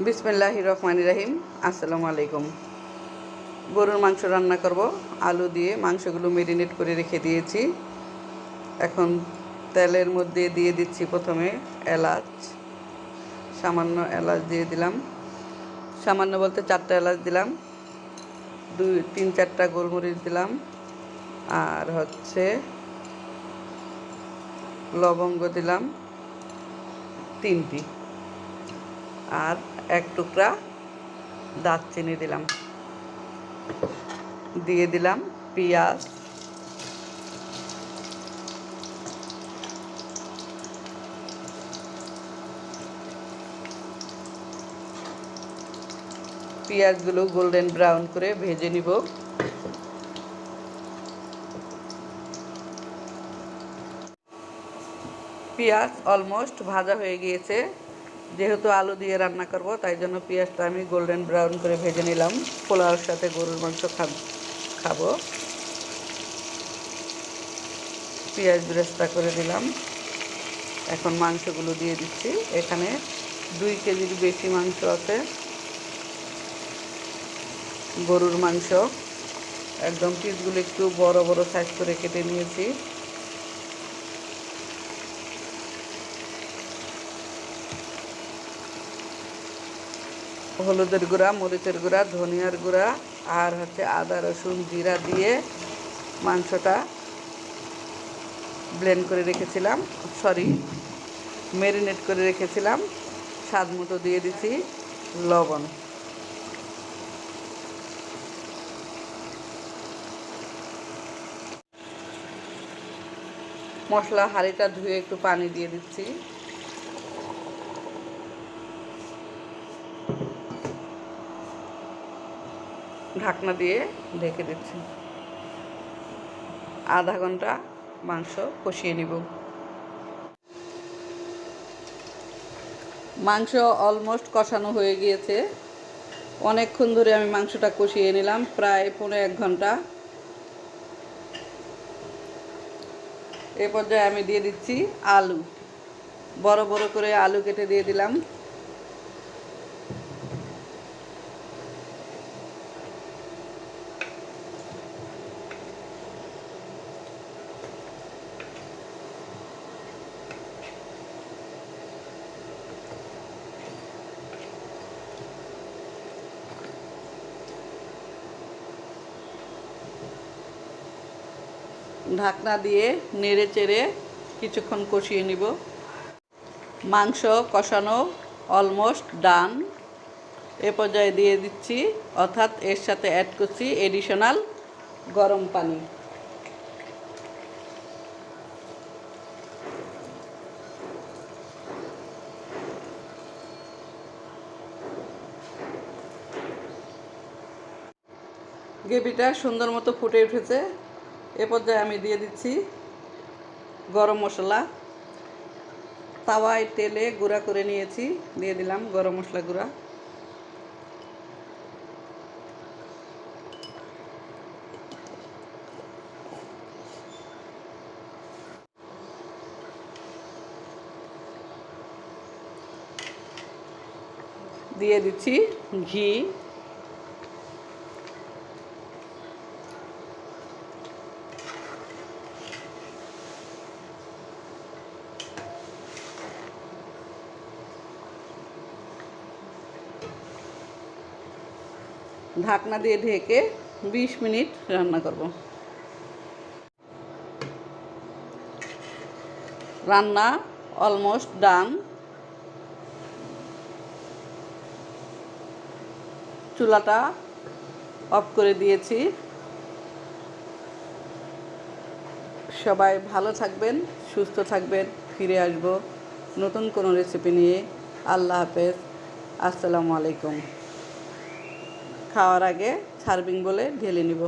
বিসমিল্লাহ রহমান রাহিম। আসসালামু আলাইকুম। গরুর মাংস রান্না করব। আলু দিয়ে মাংসগুলো মেরিনেট করে রেখে দিয়েছি। এখন তেলের মধ্যে দিয়ে দিচ্ছি প্রথমে এলাচ। সামান্য এলাচ দিয়ে দিলাম। সামান্য বলতে চারটা এলাচ দিলাম। দুই, তিন, চারটা গোলমরিচ দিলাম। আর হচ্ছে লবঙ্গ দিলাম। তিনটি। আর এক টুকরা দারচিনি দিলাম। দিয়ে দিলাম পেঁয়াজ। পেঁয়াজগুলো গোল্ডেন ব্রাউন করে ভেজে নিব। পেঁয়াজ অলমোস্ট ভাজা হয়ে গিয়েছে। যেহেতু আলু দিয়ে রান্না করব, তাই জন্য পেঁয়াজটা আমি গোল্ডেন ব্রাউন করে ভেজে নিলাম। পোলাওর সাথে গরুর মাংস খাব। পেঁয়াজ ব্রেস্তা করে দিলাম। এখন মাংসগুলো দিয়ে দিচ্ছি। এখানে দুই কেজির বেশি মাংস আছে। গরুর মাংস। একদম পিসগুলো একটু বড় বড় সাইজ করে কেটে নিয়েছি। হলুদের গুঁড়া, মরিচের গুঁড়া, ধনিয়ার গুঁড়া আর হচ্ছে আদা, রসুন, জিরা দিয়ে মাংসটা ব্লেন্ড করে রেখেছিলাম। সরি ম্যারিনেট করে রেখেছিলাম। স্বাদ মতো দিয়ে দিছি লবণ। মশলা হাঁড়িটা ধুয়ে একটু পানি দিয়ে দিচ্ছি। ঢাকনা দিয়ে ঢেকে দিচ্ছি। আধা ঘণ্টা মাংস কষিয়ে নিব। মাংস অলমোস্ট কষানো হয়ে গিয়েছে। অনেকক্ষণ ধরে আমি মাংসটা কষিয়ে নিলাম, প্রায় পনেরো এক ঘণ্টা। এ পর্যায়ে আমি দিয়ে দিচ্ছি আলু। বড় বড় করে আলু কেটে দিয়ে দিলাম। ঢাকনা দিয়ে নেড়ে চেড়ে কিছুক্ষণ কষিয়ে নিব। মাংস কষানো অলমোস্ট ডান এ পর্যায়ে দিয়ে দিচ্ছি, অর্থাৎ এর সাথে অ্যাড করছি এডিশনাল গরম পানি। গ্রেভিটা সুন্দর মতো ফুটে উঠেছে। এ পর্যায়ে আমি দিয়ে দিচ্ছি গরম মশলা। তাওয়ায় তেলে গুঁড়া করে নিয়েছি। দিয়ে দিলাম গরম মশলা গুঁড়া। দিয়ে দিচ্ছি ঘি। ঢাকনা দিয়ে ঢেকে বিশ মিনিট রান্না করব। রান্না অলমোস্ট ডান চুলাটা অফ করে দিয়েছি। সবাই ভালো থাকবেন, সুস্থ থাকবেন, ফিরে আসব নতুন কোনো রেসিপি নিয়ে। আল্লাহ হাফেজ। আসসালামু আলাইকুম। খাওয়ার আগে সার্ভিং বলে ঢেলে নিব।